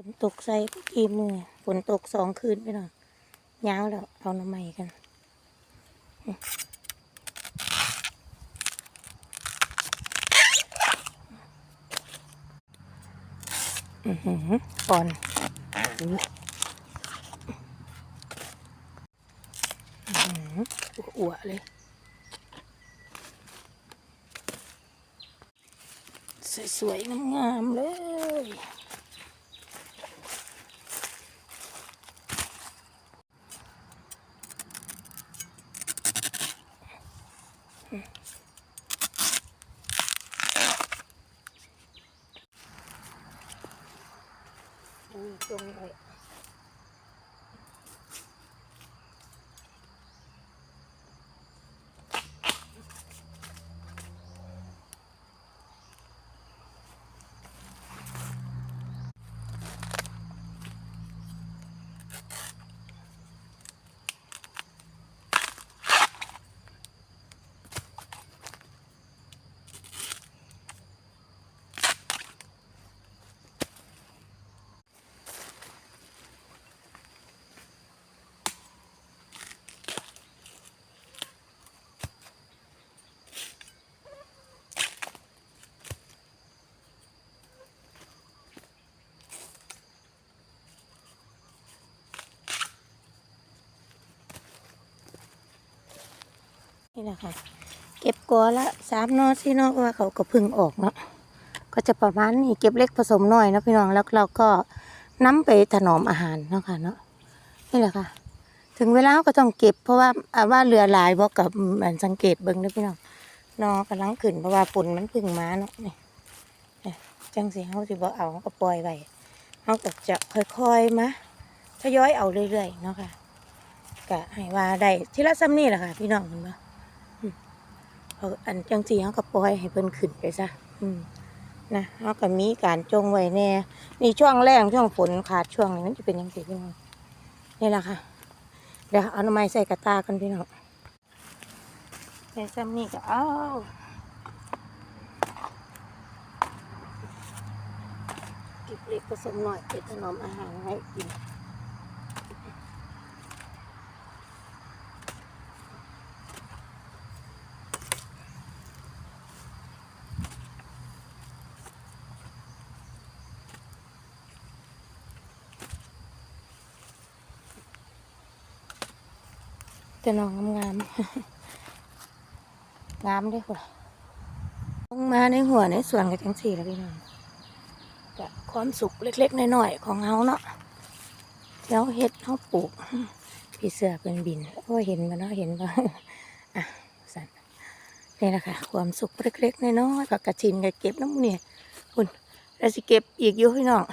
ฝนตกใส่กี่มือฝนตกสองคืนไปหน่อยย้าวแล้วเอาน้ำใหม่กันอือหือก่อนอุ๊ยอื้อหืออ้วเลย สวยๆงามๆเลย อุ้ย นี่แหละค่ะ เก็บกอละสามนอสี่นอเพราะว่าเขาก็พึ่งออกเนาะก็จะประมาณนี้เก็บเล็กผสมน้อยนะพี่น้องแล้วเราก็น้ำไปถนอมอาหารเนาะค่ะเนาะนี่แหละค่ะ ถึงเวลาก็ต้องเก็บ เพราะว่าว่าเรือลายบอกกับมือนสังเกตเบิ้งเด้อพี่น้องนอกำลังขึ้นเพราะว่าฝนมันพึ่งมาเนาะนี่จังสิเขาสิบ่เอาเขาก็ปล่อยไว้เขาก็จะค่อยๆมาทยอยเอาเรื่อยๆเนาะค่ะก็ให้ว่าได้ทีละซ้ำนี่แหละค่ะ พี่น้องเห็นปะ เขาอันจังสีเขาก็ปล่อยให้เพิ่นขึ้นไปซะอืมนะเขาก็มีการจงไว้แน่นี่ช่วงแรงช่วงฝนขาดช่วงนี้มันจะเป็นยังไงพี่น้องนี่แหละค่ะ เดี๋ยวเอาหน่อไม้ใส่กระตากันพี่น้องใส่ซ้ำนี่ก็เอาเก็บเล็กผสมหน่อยเป็นถนอมอาหารให้กิน แต่น้องงามๆงามด้วยค่ะลงมาในหัวในสวนกับจังสี่แล้วพี่น้องกะความสุขเล็กๆน้อยๆของเฮาเนาะแล้วเฮ็ดเฮาปลูกพี่เสือเป็นบินโอ้เห็นมาเนาะเห็นมาอะสันนี่แหละค่ะ ความสุขเล็กๆน้อยๆผักกระชินก็เก็บน้ำมูเนี่ยคุณแล้วสิเก็บอีกอยู่พี่น้อง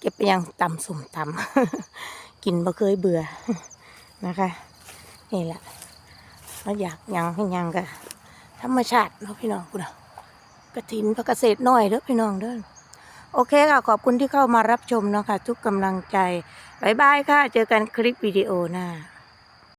เก็บไปยังตำสุ่มตำกินบ่เคยเบื่อนะคะ นี่แหละเราอยากยังให้ยังก็ธรรมชาติเนาะพี่น้องคุณกระถินพระเกษตรน้อยเด้อพี่น้องเด้อโอเคค่ะ ขอบคุณที่เข้ามารับชมเนาะค่ะ ทุกกำลังใจบายบายค่ะ เจอกันคลิปวิดีโอหน้า